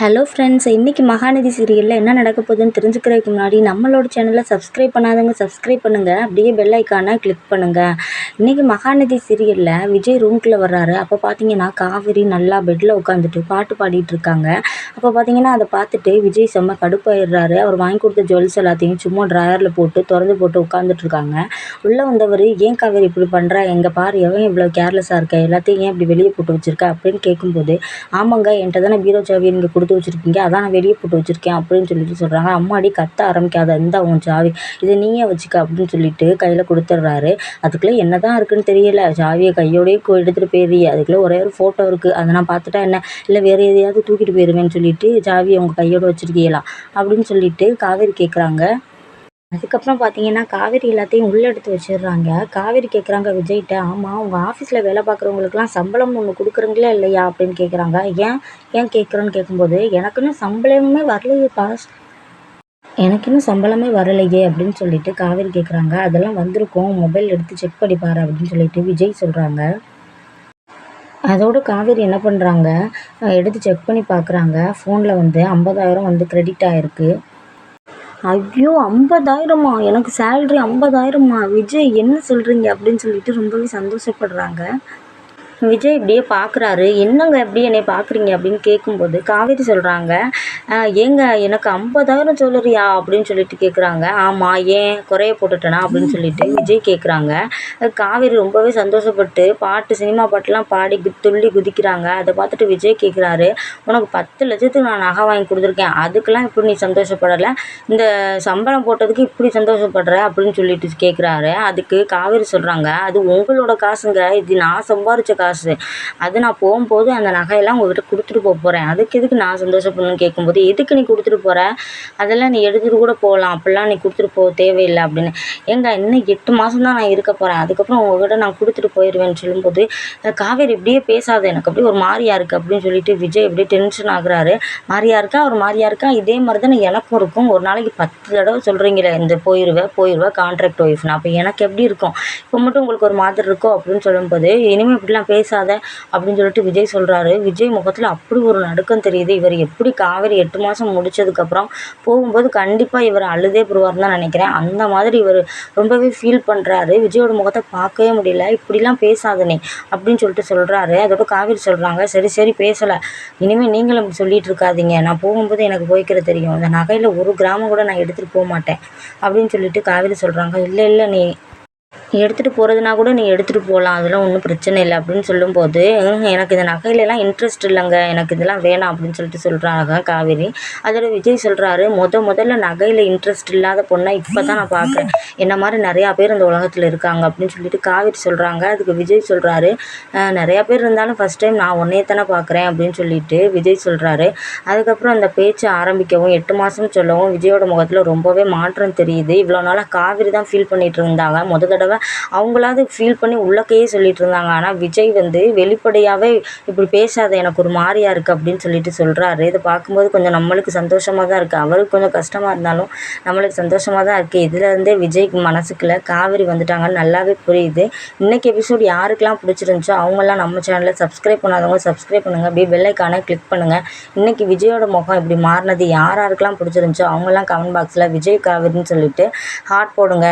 Hello friends இன்றைக்கி மகாநதி சீரியலில் என்ன நடக்க போகுதுன்னு தெரிஞ்சுக்கிறதுக்கு முன்னாடி நம்மளோட சேனலை சப்ஸ்கிரைப் பண்ணாதவங்க சப்ஸ்கிரைப் பண்ணுங்கள் அப்படியே பெல் ஐக்கானை கிளிக் பண்ணுங்கள் இன்றைக்கி மகாநதி சீரியலில் விஜய் ரூம்குள்ளே வர்றாரு. அப்போ பார்த்தீங்கன்னா காவேரி நல்லா பெட்டில் உட்காந்துட்டு பாட்டு பாடிட்டு இருக்காங்க. அப்போ பார்த்தீங்கன்னா அதை பார்த்துட்டு விஜய் செம்ம கடுப்பாயிடுறாரு. அவர் வாங்கி கொடுத்த ஜுவல்ஸ் எல்லாத்தையும் சும்மா ட்ராயரில் போட்டு திறந்து போட்டு உட்காந்துட்டு இருக்காங்க. உள்ளே வந்தவர் ஏன் காவேரி இப்படி பண்ணுறா எங்கள் பாரு எவன் இவ்வளோ கேர்லெஸ்ஸாக இருக்க? எல்லாத்தையும் ஏன் இப்படி வெளியே போட்டு வச்சுருக்கா? அப்படின்னு கேட்கும்போது ஆமாங்க என்கிட்ட தானே பீரோ சாவி இங்கே கொடுத்து வச்சுருக்கீங்க. அதான் நான் வெளியே போட்டு வச்சுருக்கேன் அப்படின்னு சொல்லிட்டு சொல்கிறாங்க அம்மாடி கத்த ஆரம்பிக்காத. இந்தா உன் சாவி. இதை நீயே வச்சுக்க அப்படின்னு சொல்லிட்டு கையில் கொடுத்துட்றாரு. அதுக்குள்ளே என்ன தான் இருக்குன்னு தெரியல. சாவியை கையோடயே எடுத்துகிட்டு போயிடுறீ அதுக்குள்ளே ஒரே ஒரு ஃபோட்டோ இருக்குது அதை நான் பார்த்துட்டா என்ன? இல்லை வேறு எதையாவது தூக்கிட்டு போயிடுவேன்னு சொல்லிட்டு சாவியை உங்கள் கையோடு வச்சுருக்கீங்களா? அப்படின்னு சொல்லிட்டு காவேரி கேட்குறாங்க அதுக்கப்புறம் பார்த்தீங்கன்னா காவேரி எல்லாத்தையும் உள்ளே எடுத்து வச்சிடுறாங்க. காவேரி கேட்குறாங்க விஜய்கிட்ட ஆமாம் உங்கள் ஆஃபீஸில் வேலை பார்க்குறவங்களுக்குலாம் சம்பளம் ஒன்று கொடுக்குறீங்களா இல்லையா? அப்படின்னு கேட்குறாங்க ஏன் ஏன் கேட்குறோன்னு கேட்கும்போது எனக்குன்னு சம்பளமே வரலையே பாஸ் எனக்கு இன்னும் சம்பளமே வரலையே அப்படின்னு சொல்லிட்டு காவேரி கேட்குறாங்க அதெல்லாம் வந்திருக்கும் மொபைல் எடுத்து செக் பண்ணி பாரு அப்படின்னு சொல்லிட்டு விஜய் சொல்கிறாங்க அதோடு காவேரி என்ன பண்ணுறாங்க எடுத்து செக் பண்ணி பார்க்குறாங்க ஃபோனில் வந்து ஐம்பதாயிரம் வந்து கிரெடிட் ஆகிருக்கு ஐயோ ஐம்பதாயிரமா? எனக்கு சேல்ரி ஐம்பதாயிரமா? விஜய் என்ன சொல்கிறீங்க அப்படின்னு சொல்லிட்டு ரொம்பவே சந்தோஷப்படுறாங்க. விஜய் இப்படியே பார்க்குறாரு என்னங்க எப்படி என்னை பார்க்குறீங்க அப்படின்னு கேட்கும்போது காவேரி சொல்கிறாங்க ஏங்க எனக்கு ஐம்பதாயிரம் சொல்லுறியா? அப்படின்னு சொல்லிட்டு கேட்குறாங்க ஆமாம் ஏன் குறைய போட்டுட்டேனா? அப்படின்னு சொல்லிட்டு விஜய் கேட்குறாங்க காவேரி ரொம்பவே சந்தோஷப்பட்டு பாட்டு சினிமா பாட்டுலாம் பாடி கு துள்ளி குதிக்கிறாங்க. அதை பார்த்துட்டு விஜய் கேட்குறாரு உனக்கு பத்து லட்சத்துக்கு நான் நகை வாங்கி கொடுத்துருக்கேன். அதுக்கெலாம் இப்படி நீ சந்தோஷப்படலை? இந்த சம்பளம் போட்டதுக்கு இப்படி சந்தோஷப்படுற? அப்படின்னு சொல்லிட்டு கேட்குறாரு அதுக்கு காவேரி சொல்கிறாங்க அது உங்களோட காசுங்க. இது நான் சம்பாரித்த காசு காசு. அது நான் போகும்போது அந்த நகையெல்லாம் உங்கள்கிட்ட கொடுத்துட்டு போக போகிறேன் அதுக்கு எதுக்கு நான் சந்தோஷப்படணும்னு கேட்கும்போது எதுக்கு நீ கொடுத்துட்டு போகிற அதெல்லாம் நீ எடுத்துகிட்டு கூட போகலாம் அப்படிலாம் நீ கொடுத்துட்டு போக தேவையில்லை. அப்படின்னு. ஏங்க இன்னும் எட்டு மாதம் தான் நான் இருக்க போகிறேன் அதுக்கப்புறம் உங்ககிட்ட நான் கொடுத்துட்டு போயிடுவேன்னு சொல்லும்போது காவேரி இப்படியே பேசாத. எனக்கு அப்படியே ஒரு மாதிரியா இருக்குது அப்படின்னு சொல்லிட்டு விஜய் இப்படியே டென்ஷன் ஆகுறாரு. மாறியா இருக்கா? ஒரு மாதிரியா இருக்கா? இதே மாதிரி தானே எனக்கும் இருக்கும். ஒரு நாளைக்கு பத்து தடவை சொல்கிறீங்களே இந்த போயிடுவேன் போயிடுவேன் கான்ட்ராக்ட் ஒய்ஃப்னா அப்போ எனக்கு எப்படி இருக்கும்? இப்போ மட்டும் உங்களுக்கு ஒரு மாதிரி இருக்கும் அப்படின்னு சொல்லும்போது இனிமேல் இப்படிலாம் பேசாத அப்படின்னு சொல்லிட்டு விஜய் சொல்கிறாரு விஜய் முகத்தில் அப்படி ஒரு நடுக்கம் தெரியுது. இவர் எப்படி காவேரி எட்டு மாதம் முடித்ததுக்கப்புறம் போகும்போது கண்டிப்பாக இவர் அழுதே போடுவார்னு தான் நினைக்கிறேன். அந்த மாதிரி இவர் ரொம்பவே ஃபீல் பண்ணுறாரு விஜயோட முகத்தை பார்க்கவே முடியல. இப்படிலாம் பேசாதனே அப்படின்னு சொல்லிட்டு சொல்கிறாரு அதோட காவேரி சொல்கிறாங்க சரி சரி பேசலை. இனிமேல் நீங்களும் சொல்லிகிட்டு சொல்லிட்டு இருக்காதீங்க. நான் போகும்போது எனக்கு போய்க்கிற தெரியும். இந்த நகையில் ஒரு கிராமம் கூட நான் எடுத்துகிட்டு போக மாட்டேன். அப்படின்னு சொல்லிட்டு காவேரி சொல்கிறாங்க இல்லை இல்லை நீ எடுத்துகிட்டு போகிறதுனா கூட நீ எடுத்துகிட்டு போகலாம் அதெல்லாம் ஒன்றும் பிரச்சனை இல்லை அப்படின்னு சொல்லும்போது எனக்கு இந்த நகையிலலாம் இன்ட்ரெஸ்ட் இல்லைங்க. எனக்கு இதெல்லாம் வேணாம் அப்படின்னு சொல்லிட்டு சொல்கிறாங்க காவேரி. அதோட விஜய் சொல்கிறாரு முத முதல்ல நகையில் இன்ட்ரெஸ்ட் இல்லாத பொண்ணை இப்போ தான் நான் பார்க்குறேன் என்ன மாதிரி நிறையா பேர் இந்த உலகத்தில் இருக்காங்க அப்படின்னு சொல்லிட்டு காவேரி சொல்கிறாங்க அதுக்கு விஜய் சொல்கிறாரு நிறையா பேர் இருந்தாலும் ஃபஸ்ட் டைம் நான் உன்னையே தானே பார்க்குறேன் அப்படின்னு சொல்லிட்டு விஜய் சொல்கிறாரு அதுக்கப்புறம் அந்த பேச்சு ஆரம்பிக்கவும் எட்டு மாதம் சொல்லவும் விஜயோட முகத்தில் ரொம்பவே மாற்றம் தெரியுது. இவ்வளோ நாளாக காவிரி தான் ஃபீல் பண்ணிகிட்டு இருந்தாங்க. முத தடவை அவங்களாவது ஃபீல் பண்ணி உள்ளக்கையே சொல்லிட்டு இருந்தாங்க. ஆனால் விஜய் வந்து வெளிப்படையாகவே இப்படி பேசாத எனக்கு ஒரு மாதிரியா இருக்குது அப்படின்னு சொல்லிட்டு சொல்கிறாரு இதை பார்க்கும்போது கொஞ்சம் நம்மளுக்கு சந்தோஷமாக தான் இருக்குது அவருக்கு கொஞ்சம் கஷ்டமாக இருந்தாலும் நம்மளுக்கு சந்தோஷமாக தான் இருக்குது இதுலேருந்தே விஜய்க்கு மனசுக்குள்ள காவேரி வந்துட்டாங்கன்னு நல்லாவே புரியுது. இன்றைக்கி எபிசோட் யாருக்கெல்லாம் பிடிச்சிருந்துச்சோ அவங்கெல்லாம் நம்ம சேனலில் சப்ஸ்கிரைப் பண்ணாதவங்க சப்ஸ்கிரைப் பண்ணுங்கள் அப்படியே பெல்லைக்கான கிளிக் பண்ணுங்கள் இன்றைக்கி விஜயோட முகம் இப்படி மாறினது யார் யாருக்கெல்லாம் பிடிச்சிருந்துச்சோ அவங்கெல்லாம் கமெண்ட் பாக்ஸில் விஜய் காவேரின்னு சொல்லிட்டு ஹார்ட் போடுங்க.